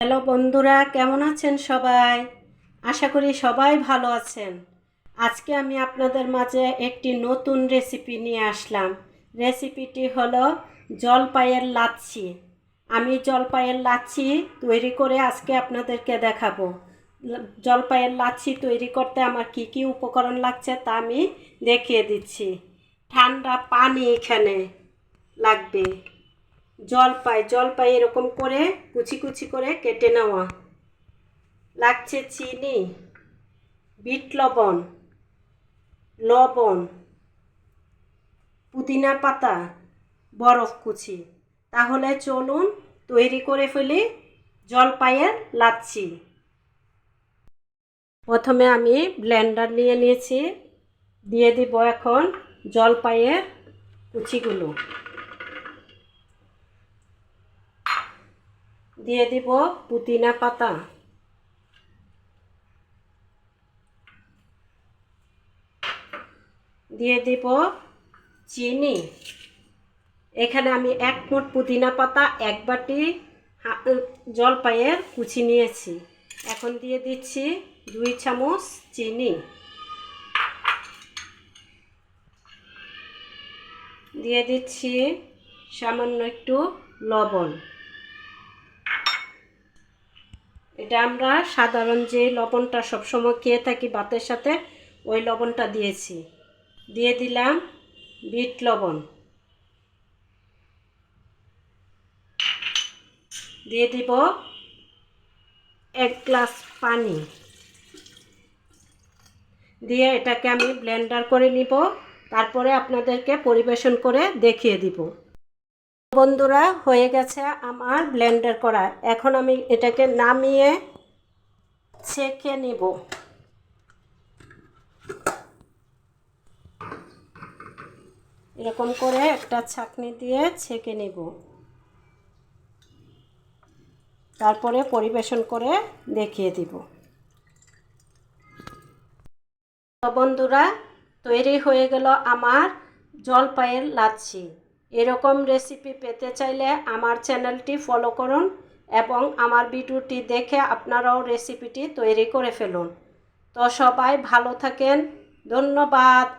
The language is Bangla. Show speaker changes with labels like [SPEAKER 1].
[SPEAKER 1] হ্যালো বন্ধুরা, কেমন আছেন সবাই? আশা করি সবাই ভালো আছেন। আজকে আমি আপনাদের মাঝে একটি নতুন রেসিপি নিয়ে আসলাম। রেসিপিটি হলো জলপাইয়ের লাচ্ছি। আমি জলপাইয়ের লাচ্ছি তৈরি করে আজকে আপনাদেরকে দেখাবো। জলপাইয়ের লাচ্ছি তৈরি করতে আমার কি কি উপকরণ লাগছে তা আমি দেখিয়ে দিচ্ছি। ঠান্ডা পানি এখানে লাগবে। জলপাই জলপাই এরকম করে কুচি কুচি করে কেটে নেওয়া। লাগছে চিনি, বিট লবণ লবণ, পুদিনা পাতা, বরফ কুচি। তাহলে চলুন তৈরি করে ফেলি জলপাইয়ের লাচ্ছি। প্রথমে আমি ব্লেন্ডার নিয়ে নিয়েছি। দিয়ে দিব এখন জলপাইয়ের কুচিগুলো। দিয়ে দিব পুদিনা পাতা। দিয়ে দিব চিনি। এখানে আমি এক মুঠ পুদিনা পাতা এক বাটি জলপাইয়ের কুচি নিয়েছি। এখন দিয়ে দিচ্ছি দুই চামচ চিনি। দিয়ে দিচ্ছি সামান্য একটু লবণ। এটা আমরা সাধারণ যে লবণটা সবসময় খেয়ে থাকি ভাতের সাথে, ওই লবণটা দিয়েছি। দিয়ে দিলাম বিট লবণ। দিয়ে দিব এক গ্লাস পানি। দিয়ে এটাকে আমি ব্লেন্ডার করে নিব, তারপরে আপনাদেরকে পরিবেশন করে দেখিয়ে দিব। বন্ধুরা, হয়ে গেছে আমার ব্লেন্ডার করা। এখন আমি এটাকে নামিয়ে ছেঁকে নেব। এরকম করে একটা ছাকনি দিয়ে ছেঁকে নেব। তারপরে পরিবেশন করে দেখিয়ে দিব। বন্ধুরা, তৈরি হয়ে গেল আমার জলপাইয়ের লাচ্ছি। এরকম রেসিপি পেতে চাইলে আমার চ্যানেলটি ফলো করুন এবং আমার ভিডিওটি দেখে আপনারাও রেসিপিটি তৈরি করে ফেলুন। তো সবাই ভালো থাকেন। ধন্যবাদ।